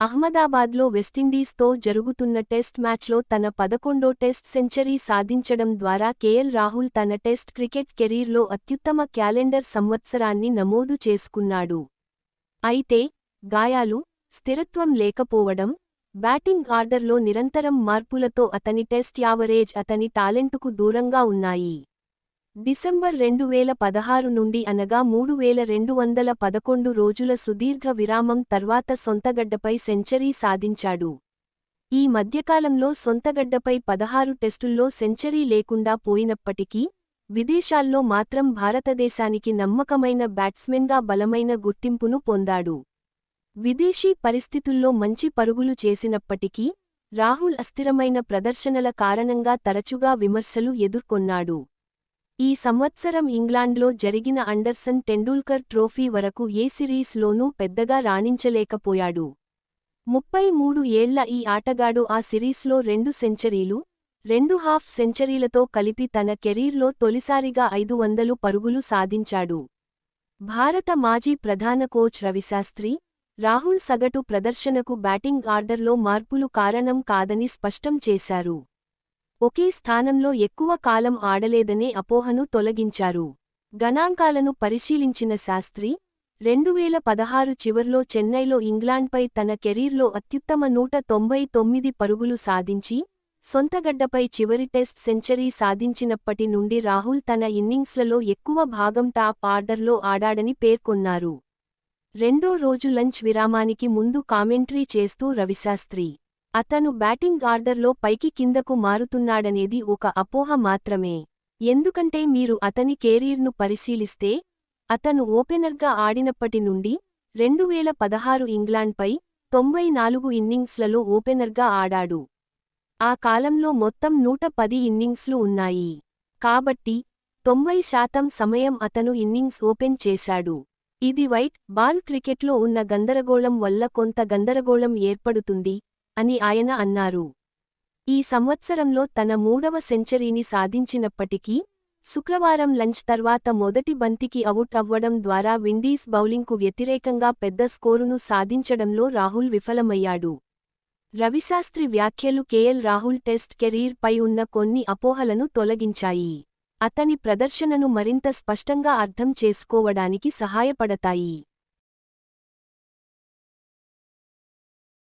అహ్మదాబాద్లో వెస్టిండీస్తో జరుగుతున్న టెస్ట్ మ్యాచ్లో తన పదకొండో టెస్ట్ సెంచరీ సాధించడం ద్వారా కేఎల్ రాహుల్ తన టెస్ట్ క్రికెట్ కెరీర్లో అత్యుత్తమ క్యాలెండర్ సంవత్సరాన్ని నమోదు చేసుకున్నాడు. అయితే గాయాలు స్థిరత్వం లేకపోవడం బ్యాటింగ్ ఆర్డర్లో నిరంతరం మార్పులతో అతని టెస్ట్ యావరేజ్ అతని టాలెంటుకు దూరంగా ఉన్నాయి. డిసెంబర్ రెండు వేల పదహారు నుండి అనగా మూడు వేల రెండు వందల పదకొండు రోజుల సుదీర్ఘ విరామం తర్వాత సొంతగడ్డపై సెంచరీ సాధించాడు. ఈ మధ్యకాలంలో సొంతగడ్డపై పదహారు టెస్టుల్లో సెంచరీ లేకుండా పోయినప్పటికీ విదేశాల్లో మాత్రం భారతదేశానికి నమ్మకమైన బ్యాట్స్మెన్గా బలమైన గుర్తింపును పొందాడు. విదేశీ పరిస్థితుల్లో మంచి పరుగులు చేసినప్పటికీ రాహుల్ అస్థిరమైన ప్రదర్శనల కారణంగా తరచుగా విమర్శలు ఎదుర్కొన్నాడు. ఈ సంవత్సరం ఇంగ్లాండ్లో జరిగిన అండర్సన్ టెండూల్కర్ ట్రోఫీ వరకు ఏ సిరీస్లోనూ పెద్దగా రాణించలేకపోయాడు. ముప్పై మూడు ఏళ్ళ ఈ ఆటగాడు ఆ సిరీస్లో రెండు సెంచరీలు రెండు హాఫ్ సెంచరీలతో కలిపి తన కెరీర్లో తొలిసారిగా ఐదు వందలు పరుగులు సాధించాడు. భారత మాజీ ప్రధాన కోచ్ రవిశాస్త్రి రాహుల్ సగటు ప్రదర్శనకు బ్యాటింగ్ ఆర్డర్లో మార్పులు కారణం కాదని స్పష్టం చేశారు. ఒకే స్థానంలో ఎక్కువ కాలం ఆడలేదనే అపోహను తొలగించారు. గణాంకాలను పరిశీలించిన శాస్త్రి రెండువేల పదహారు చివర్లో చెన్నైలో ఇంగ్లాండ్పై తన కెరీర్లో అత్యుత్తమ నూట తొంభై తొమ్మిది పరుగులు సాధించి సొంతగడ్డపై చివరి టెస్ట్ సెంచరీ సాధించినప్పటి నుండి రాహుల్ తన ఇన్నింగ్స్లలో ఎక్కువ భాగం టాప్ ఆర్డర్లో ఆడాడని పేర్కొన్నారు. రెండో రోజు లంచ్ విరామానికి ముందు కామెంట్రీ చేస్తూ రవిశాస్త్రి అతను బ్యాటింగ్ ఆర్డర్లో పైకి కిందకు మారుతున్నాడనేది ఒక అపోహ మాత్రమే. ఎందుకంటే మీరు అతని కెరీర్ను పరిశీలిస్తే అతను ఓపెనర్గా ఆడినప్పటి నుండి రెండువేల పదహారు ఇంగ్లాండ్పై తొంభై నాలుగు ఇన్నింగ్స్లలో ఓపెనర్గా ఆడాడు. ఆ కాలంలో మొత్తం నూట పది ఇన్నింగ్స్లు ఉన్నాయి. కాబట్టి తొంభై శాతం సమయం అతను ఇన్నింగ్స్ ఓపెన్ చేశాడు. ఇది వైట్ బాల్ క్రికెట్లో ఉన్న గందరగోళం వల్ల కొంత గందరగోళం ఏర్పడుతుంది అని ఆయన అన్నారు. ఈ సంవత్సరంలో తన మూడవ సెంచరీని సాధించినప్పటికీ శుక్రవారం లంచ్ తర్వాత మొదటి బంతికి అవుట్ అవ్వడం ద్వారా విండీస్ బౌలింగ్కు వ్యతిరేకంగా పెద్ద స్కోరును సాధించడంలో రాహుల్ విఫలమయ్యాడు. రవిశాస్త్రి వ్యాఖ్యలు కేఎల్ రాహుల్ టెస్ట్ కెరీర్ పై ఉన్న కొన్ని అపోహలను తొలగించాయి. అతని ప్రదర్శనను మరింత స్పష్టంగా అర్థం చేసుకోవడానికి సహాయపడతాయి.